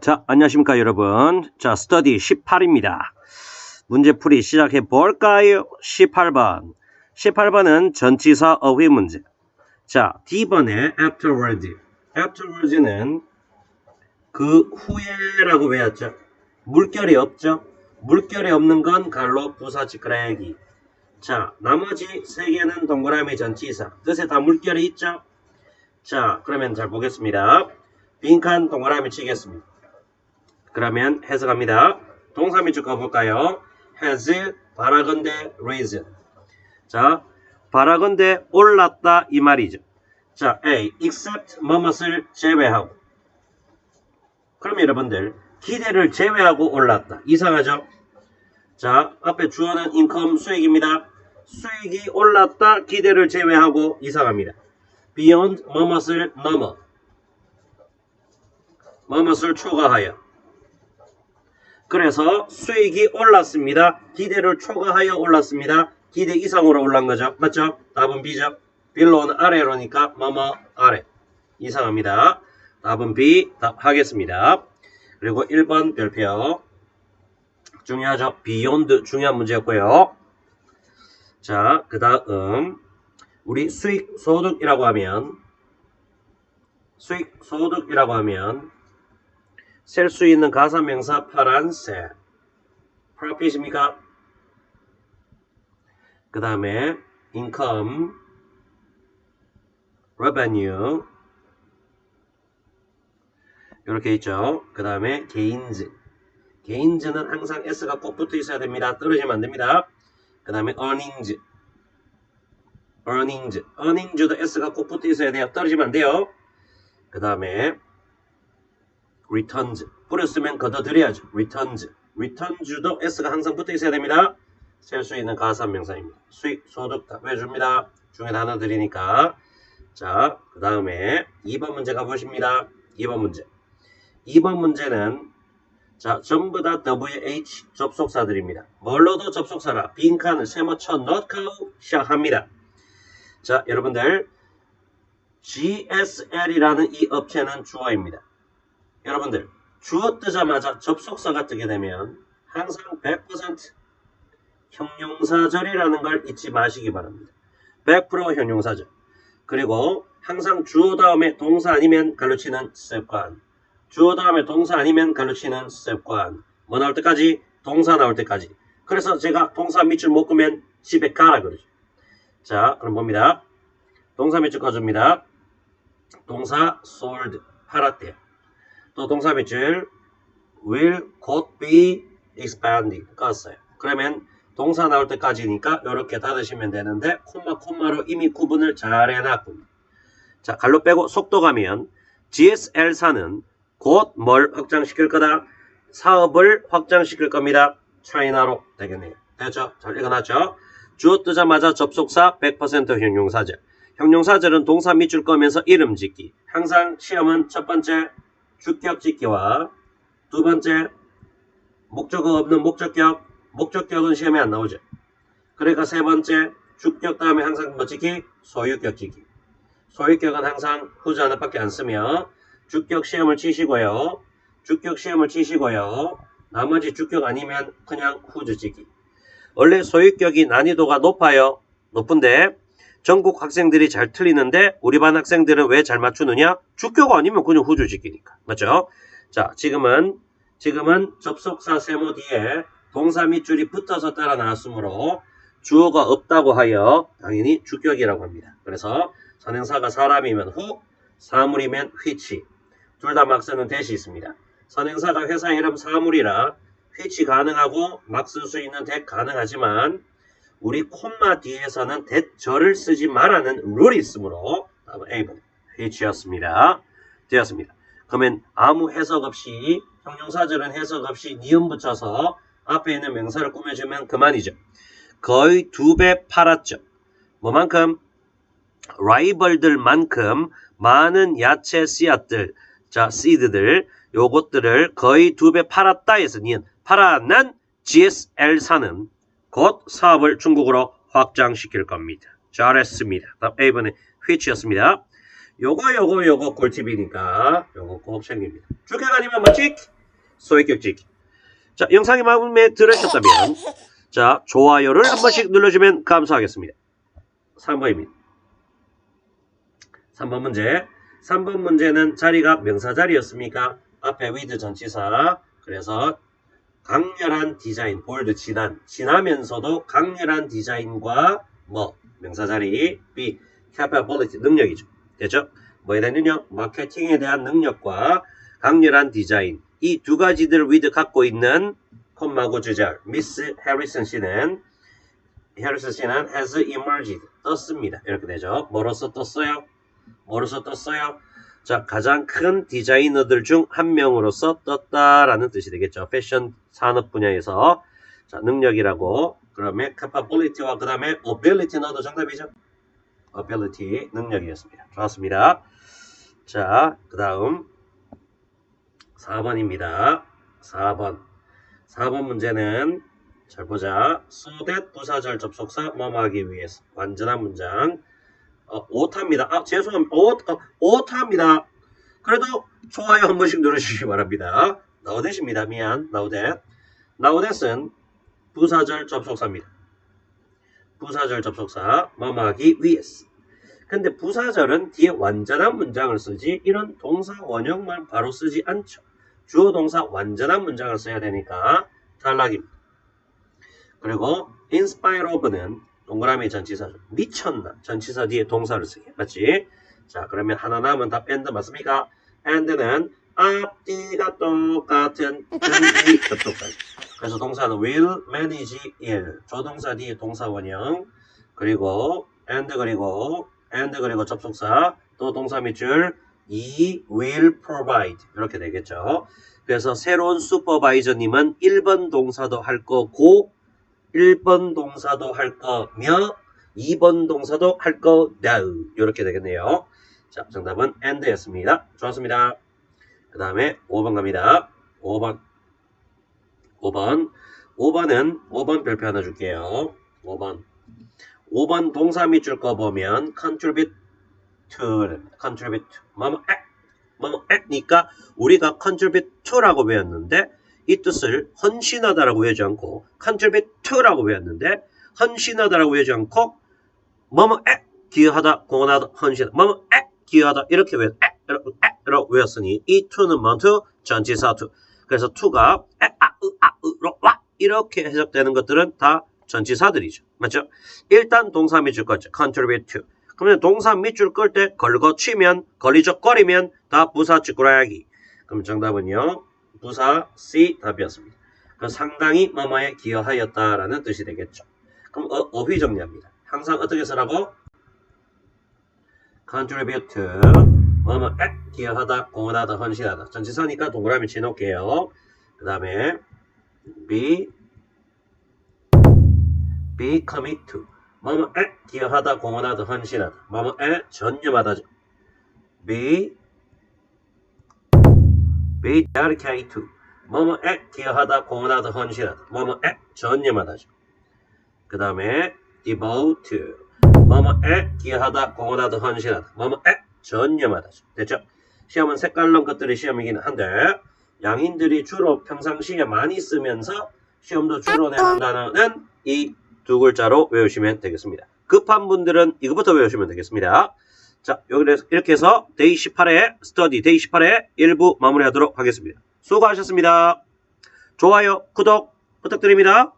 자, 안녕하십니까, 여러분. 자, 스터디 18입니다. 문제풀이 시작해 볼까요? 18번. 18번은 전치사 어휘 문제. 자, D번에 afterward. afterwards는 그 후에라고 외웠죠. 물결이 없죠. 물결이 없는 건 갈로 부사 지그라기. 자, 나머지 세 개는 동그라미 전치사. 뜻에 다 물결이 있죠. 자, 그러면 잘 보겠습니다. 빈칸 동그라미 치겠습니다. 그러면 해석합니다. 동사 밑줄 꺼볼까요? has 바라건대 risen. 자, 바라건대 올랐다 이 말이죠. 자, A except 뭐뭇을 제외하고. 그럼 여러분들 기대를 제외하고 올랐다. 이상하죠? 자, 앞에 주어는 인컴 수익입니다. 수익이 올랐다 기대를 제외하고 이상합니다. beyond 뭐뭇을 넘어. 뭐뭇을 초과하여. 그래서 수익이 올랐습니다. 기대를 초과하여 올랐습니다. 기대 이상으로 올란 거죠. 맞죠? 답은 B죠. 빌로는 아래로니까 뭐뭐 아래. 이상합니다. 답은 B 답하겠습니다. 그리고 1번 별표. 중요하죠. 비욘드 중요한 문제였고요. 자, 그 다음 우리 수익 소득이라고 하면 수익 소득이라고 하면 셀 수 있는 가사 명사 파란색 profit입니까? 그 다음에 income revenue 이렇게 있죠. 그 다음에 gains gains는 항상 s가 꼭 붙어 있어야 됩니다. 떨어지면 안 됩니다. 그 다음에 earnings earnings earnings도 s가 꼭 붙어 있어야 돼요. 떨어지면 안 돼요. 그 다음에 returns 뿌렸으면 걷어들여야죠. returns returns도 s가 항상 붙어 있어야 됩니다. 셀 수 있는 가사명사입니다. 수익, 소득 답해줍니다. 중에 단어 드리니까 자, 그 다음에 2번 문제 가보십니다. 2번 문제 2번 문제는 자, 전부 다 WH 접속사들입니다. 뭘로도 접속사라 빈칸을 세모쳐 넣고 시작합니다. 자, 여러분들 GSL이라는 이 업체는 주어입니다. 여러분들 주어 뜨자마자 접속사가 뜨게 되면 항상 100% 형용사절이라는 걸 잊지 마시기 바랍니다. 100% 형용사절. 그리고 항상 주어 다음에 동사 아니면 갈로치는 습관. 주어 다음에 동사 아니면 갈로치는 습관. 뭐 나올 때까지? 동사 나올 때까지. 그래서 제가 동사 밑줄 못 끄면 집에 가라 그러죠. 자, 그럼 봅니다. 동사 밑줄 꺼줍니다. 동사 sold 팔았대요. 또 동사 밑줄 will 곧 be expanded 껐어요. 그러면 동사 나올 때까지니까 이렇게 닫으시면 되는데 콤마 콤마로 이미 구분을 잘 해놨군요. 자 갈로 빼고 속도 가면 GSL사는 곧 뭘 확장시킬 거다? 사업을 확장시킬 겁니다. 차이나로 되겠네요. 됐죠? 잘 읽어놨죠? 주어 뜨자마자 접속사 100% 형용사절. 형용사절은 동사 밑줄 꺼면서 이름 짓기. 항상 시험은 첫 번째 주격 짓기와 두 번째 목적어 없는 목적격 목적격은 시험에 안 나오죠. 그러니까 세 번째 주격 다음에 항상 뭐 짓기 소유격 짓기. 소유격은 항상 후자 하나밖에 안 쓰며 주격 시험을 치시고요. 주격 시험을 치시고요. 나머지 주격 아니면 그냥 후주 짓기. 원래 소유격이 난이도가 높아요. 높은데 전국 학생들이 잘 틀리는데 우리 반 학생들은 왜 잘 맞추느냐? 주격 아니면 그냥 후주 짓기니까. 맞죠? 자, 지금은 지금은 접속사 세모 뒤에 동사 밑줄이 붙어서 따라 나왔으므로 주어가 없다고 하여 당연히 주격이라고 합니다. 그래서 선행사가 사람이면 후, 사물이면 which. 둘다 막 쓰는 대시 있습니다. 선행사가 회사 이름 사물이라 which 가능하고 막 쓸 수 있는 대 가능하지만 우리 콤마 뒤에서는 대절을 쓰지 말라는 룰이 있으므로 답은 A번 which였습니다. 되었습니다. 그러면 아무 해석 없이 형용사절은 해석 없이 니은 붙여서 앞에 있는 명사를 꾸며주면 그만이죠. 거의 두 배 팔았죠. 뭐만큼? 라이벌들만큼 많은 야채 씨앗들, 자 씨드들 요것들을 거의 두 배 팔았다 해서 니은 팔아난 GSL사는 곧 사업을 중국으로 확장시킬 겁니다. 잘했습니다. 답 A번에 which였습니다. 요거 요거 요거 꿀팁이니까 요거 꼭 챙깁니다. 주격 아니면 뭐 찍? 소액격 찍기. 자 영상이 마음에 들으셨다면 자 좋아요를 한 번씩 눌러주면 감사하겠습니다. 3번입니다. 3번 문제. 3번 문제는 자리가 명사 자리였습니까? 앞에 with 전치사. 그래서 강렬한 디자인, 볼드 진한, 진하면서도 강렬한 디자인과 뭐 명사 자리 B capability 능력이죠. 됐죠? 뭐에 대한 능력? 마케팅에 대한 능력과 강렬한 디자인 이 두 가지들을 with 갖고 있는 콤마고 주절 미스 해리슨 씨는 해리슨 씨는 has emerged 떴습니다. 이렇게 되죠. 뭐로서 떴어요? 뭐로서 떴어요? 자, 가장 큰 디자이너들 중 한 명으로서 떴다라는 뜻이 되겠죠. 패션 산업 분야에서 자, 능력이라고 그러면 capability와 그 다음에 ability 넣어도 정답이죠. ability 능력이었습니다. 좋았습니다. 자, 그 다음 4번입니다. 4번 4번 문제는 잘 보자. that 부사절 접속사 뭐뭐하기 위해서 완전한 문장 어, 오타입니다. 아, 죄송합니다. 오, 어, 오타입니다. 그래도 좋아요 한 번씩 눌러주시기 바랍니다. 나우댓입니다. 미안. 나우댓. 나우댓은 부사절 접속사입니다. 부사절 접속사 뭐뭐하기 위해서. 근데 부사절은 뒤에 완전한 문장을 쓰지 이런 동사 원형만 바로 쓰지 않죠. 주어 동사 완전한 문장을 써야 되니까 탈락입니다. 그리고 of는 동그라미 전치사죠. 미쳤나? 전치사 뒤에 동사를 쓰게. 맞지? 자, 그러면 하나 남은 답 and 맞습니까? and는 앞뒤가 똑같은 전이 접속사죠. 그래서 동사는 will manage 일. 조동사 뒤에 동사 원형. 그리고 and 그리고 and 그리고 접속사 또 동사 밑줄 이 will provide 이렇게 되겠죠. 그래서 새로운 슈퍼바이저님은 1번 동사도 할 거고 1번 동사도 할 거며 2번 동사도 할 거다 이렇게 되겠네요. 자 정답은 and였습니다. 좋았습니다. 그 다음에 5번 갑니다. 5번 5번 5번은 5번 별표 하나 줄게요. 5번 5번 동사 밑줄 거 보면 contribute to contribute 뭐뭐 at 뭐뭐 at니까 우리가 contribute to라고 배웠는데 이 뜻을 헌신하다라고 외우지 않고 to라고 배웠는데 헌신하다라고 외우지 않고 뭐뭐 at 기여하다 공헌하다 헌신 뭐뭐 at 기여하다 이렇게 외 at라고 외웠으니 이 to는 뭐to 전치사 to 그래서 to가 at 아으아으로 와 이렇게 해석되는 것들은 다 전치사들이죠. 맞죠? 일단 동사 밑줄 거죠. contribute. 그러면 동사 밑줄 끌 때 걸거치면 걸리적거리면 다 부사 찌꾸라야기. 그럼 정답은요. 부사 C 답이었습니다. 그 상당히 뭐뭐에 기여하였다라는 뜻이 되겠죠. 그럼 어, 어휘 정리합니다. 항상 어떻게 쓰라고? contribute 뭐뭐에 기여하다, 공헌하다, 헌신하다. 전치사니까 동그라미 치놓을게요. 그 다음에 be be commit to 뭐뭐에 기여하다, 공헌하다, 헌신하다. 뭐뭐에 전념하다죠. be to 뭐뭐에 기여하다, 공헌하다, 헌신하다. 뭐뭐에 전념하다죠. 그 다음에 devote 뭐뭐에 기여하다, 공헌하다, 헌신하다. 뭐뭐에 전념하다죠. 됐죠? 시험은 색깔론 것들이 시험이긴 한데 양인들이 주로 평상시에 많이 쓰면서 시험도 주로 내는 단어는 이 두 글자로 외우시면 되겠습니다. 급한 분들은 이거부터 외우시면 되겠습니다. 자, 여기 이렇게 해서 데이 18회 스터디 데이 18회 1부 마무리하도록 하겠습니다. 수고하셨습니다. 좋아요, 구독 부탁드립니다.